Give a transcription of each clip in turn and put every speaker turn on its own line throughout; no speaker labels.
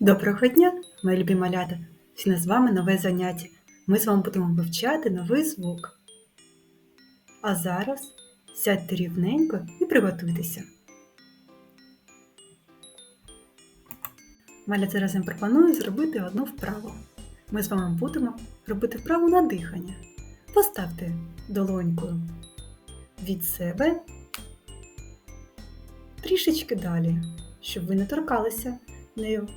Доброго дня, мої любі малята! Сьогодні з вами нове заняття. Ми з вами будемо вивчати новий звук. А зараз сядьте рівненько і приготуйтеся. Малята, зараз я пропоную зробити одну вправу. Ми з вами будемо робити вправу на дихання. Поставте долоньку від себе трішечки далі, щоб ви не торкалися нею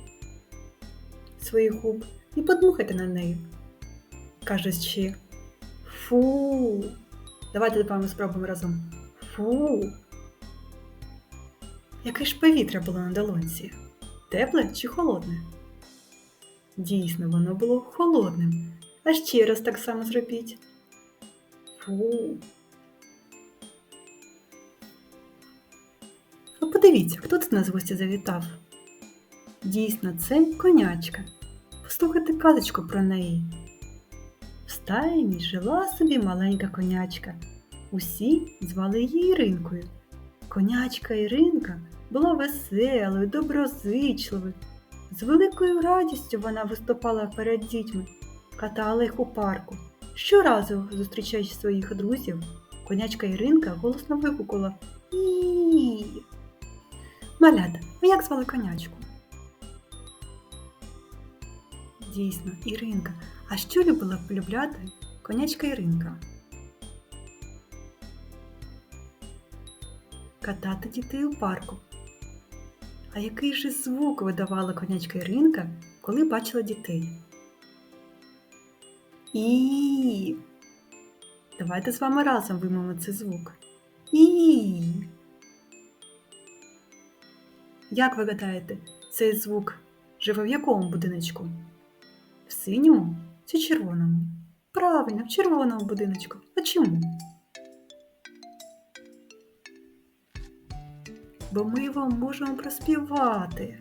своїх губ і подмухайте на неї, кажучи фу. Давайте вами спробуємо разом. Фу. Яке ж повітря було на долонці? Тепле чи холодне? Дійсно, воно було холодним. А ще раз так само зробіть. Фу. А подивіться, хто тут нас в гості завітав. Дійсно, це конячка. Послухайте казочку про неї. В стайні жила собі маленька конячка. Усі звали її Іринкою. Конячка Іринка була веселою, доброзичливою. З великою радістю вона виступала перед дітьми, катала їх у парку. Щоразу, зустрічаючи своїх друзів, конячка Іринка голосно вигукала і Малята, а як звали конячку? Дійсно, Іринка. А що любила полюбляти конячка Іринка? Катати дітей у парку. А який же звук видавала конячка Іринка, коли бачила дітей? І. Давайте з вами разом вимовимо цей звук. І. Як ви гадаєте, цей звук живе в якому будиночку? Синьому чи червоному? Правильно, в червоному будиночку. А чому? Бо ми його можемо проспівати.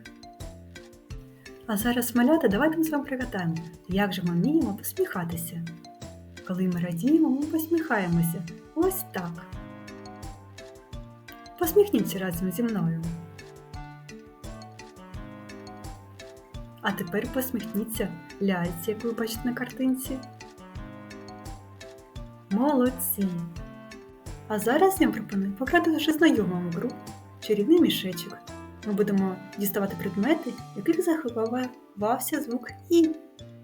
А зараз, малята, давайте ми з вами пригадаємо, як же ми вміємо посміхатися. Коли ми радіємо, ми посміхаємося. Ось так. Посміхніться разом зі мною. А тепер посміхніться ляльці, яку ви бачите на картинці. Молодці! А зараз я вам пропоную пограти вже знайому гру чарівний мішечок. Ми будемо діставати предмети, яких заховався звук І,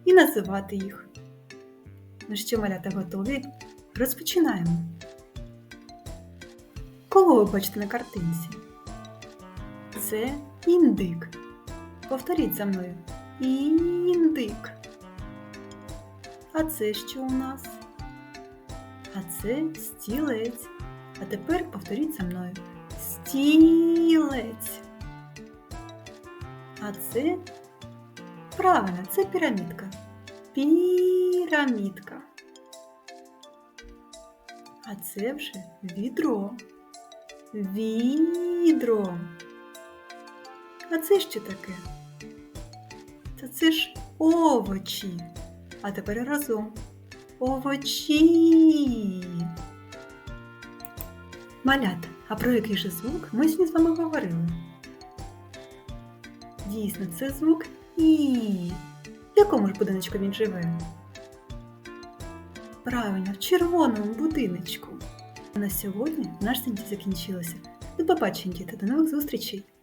і називати їх. Ну що, малята, готові? Розпочинаємо. Кого ви бачите на картинці? Це індик. Повторіть за мною. Індик. А це що у нас? А це стілець. А тепер повторіть за мною. Стілець. А це правильно, це пірамідка. Пірамідка. А це вже відро. Відро. А це що таке? Та це ж овочі. А тепер разом. Овочі. Малята, а про який же звук ми сьогодні з вами говорили? Дійсно, це звук І. В якому ж будиночку він живе? Правильно, в червоному будиночку. А на сьогодні наш заняття закінчилося. До побачення, діти, до нових зустрічей!